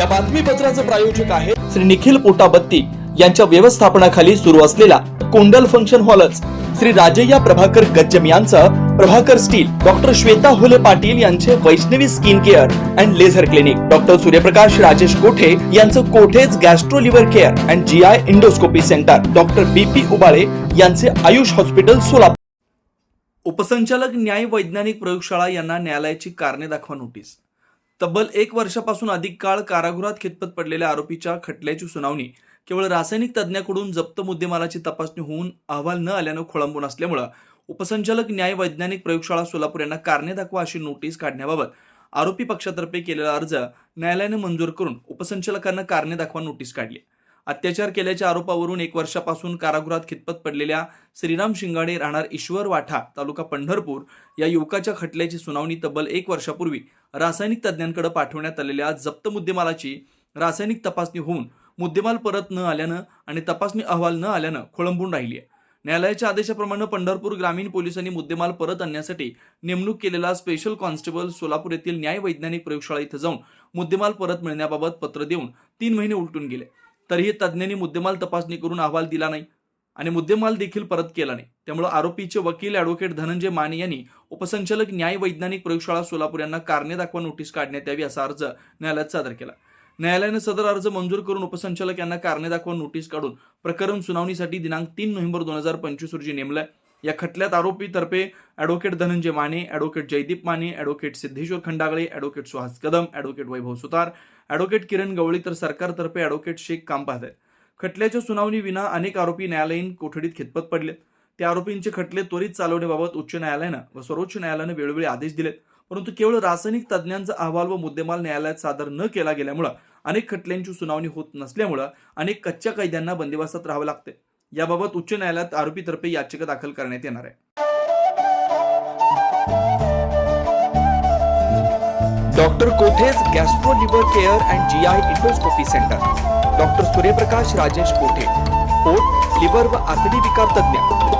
या बातमीपत्राचे प्रायोजक आहे श्री निखिल पोटाबत्ती यांच्या व्यवस्थापनाखाली सुरू असलेला कोंडल फंक्शन हॉलच. श्री राजय्या प्रभाकर गज्जम यांचं प्रभाकर स्टील डॉक्टर श्वेता होले पाटील यांचे Vaishnavi skin care and laser clinic. Doctor Suryaprakash Rajesh Kothe यांचं Kothe's gastro liver care and G I endoscopy centre. Doctor B P Ubale यांचे आयुष हॉस्पिटल सोलापूर. उपसंचालक न्याय वैज्ञानिक प्रयोगशाळा यांना न्यायालयाची कारणे दाखवा नोटीस. तब्बल एक वर्षापासून अधिक काळ कारागृहात खितपत पडलेल्या आरोपीच्या खटल्याची सुनावणी केवळ रासायनिक तज्ज्ञाकडून जप्त मुद्देमालाची तपासणी होऊन अहवाल न आल्यानं खोळंबून असल्यामुळं उपसंचालक न्याय वैज्ञानिक प्रयोगशाळा सोलापूर यांना कारणे दाखवा अशी नोटीस काढण्याबाबत आरोपी पक्षातर्फे केलेला अर्ज न्यायालयानं मंजूर करून उपसंचालकांना कारणे दाखवा नोटीस काढली. अत्याचार केल्याच्या आरोपावरून एक वर्षापासून कारागृहात खितपत पडलेल्या श्रीराम शिंगाडे राहणार ईश्वर वाठा तालुका पंढरपूर या युवकाच्या खटल्याची सुनावणी तब्बल एक वर्षापूर्वी रासायनिक तज्ज्ञांकडे पाठवण्यात आलेल्या जप्त मुद्देमालाची रासायनिक तपासणी होऊन मुद्देमाल परत न आल्यानं आणि तपासणी अहवाल न आल्यानं खोळंबून राहिली आहे. न्यायालयाच्या आदेशाप्रमाणे पंढरपूर ग्रामीण पोलिसांनी मुद्देमाल परत आणण्यासाठी नेमणूक केलेला स्पेशल कॉन्स्टेबल सोलापूर येथील न्याय वैज्ञानिक प्रयोगशाळा इथं जाऊन मुद्देमाल परत मिळण्याबाबत पत्र देऊन तीन महिने उलटून गेले. तरीही तज्ज्ञांनी मुद्देमाल तपासणी करून अहवाल दिला नाही आणि मुद्देमाल देखील परत केला नाही. त्यामुळे आरोपीचे वकील अॅडव्होकेट धनंजय माने यांनी उपसंचालक न्याय वैज्ञानिक प्रयोगशाळा सोलापूर यांना कारणे दाखवा नोटीस काढण्यात यावी असा अर्ज न्यायालयात सादर केला. न्यायालयानं सदर अर्ज मंजूर करून उपसंचालक यांना कारणे दाखवा नोटीस काढून प्रकरण सुनावणीसाठी दिनांक तीन नोव्हेंबर दोन हजार पंचवीस रोजी नेमलंय. या खटल्यात आरोपीतर्फे advocate Dhananjay Mane advocate Jaydeep Mane advocate Siddheshwar Khandagale advocate Suhas Kadam advocate Vaibhav Sutar advocate Kiran Gawali तर सरकारतर्फे अॅडव्होकेट शेख काम पाहत आहेत. खटल्याच्या सुनावणी विना अनेक आरोपी न्यायालयीन कोठडीत खितपत पडले. त्या आरोपींचे खटले त्वरित चालवण्याबाबत उच्च न्यायालयानं व सर्वोच्च न्यायालयानं वेळोवेळी आदेश दिलेत. परंतु केवळ रासायनिक तज्ज्ञांचा अहवाल व मुद्देमाल न्यायालयात सादर न केला गेल्यामुळं अनेक खटल्यांची सुनावणी होत नसल्यामुळं अनेक कच्च्या कैद्यांना बंदिवासात राहावं लागते याबाबत उच्च न्यायालयात आरोपीतर्फे याचिका दाखल करण्यात येणार आहे. Doctor Kothe's gastro liver care and G I endoscopy centre. Doctor Suryaprakash Rajesh Kothe? पोट लिव्हर व आतडी विकार तज्ज्ञ.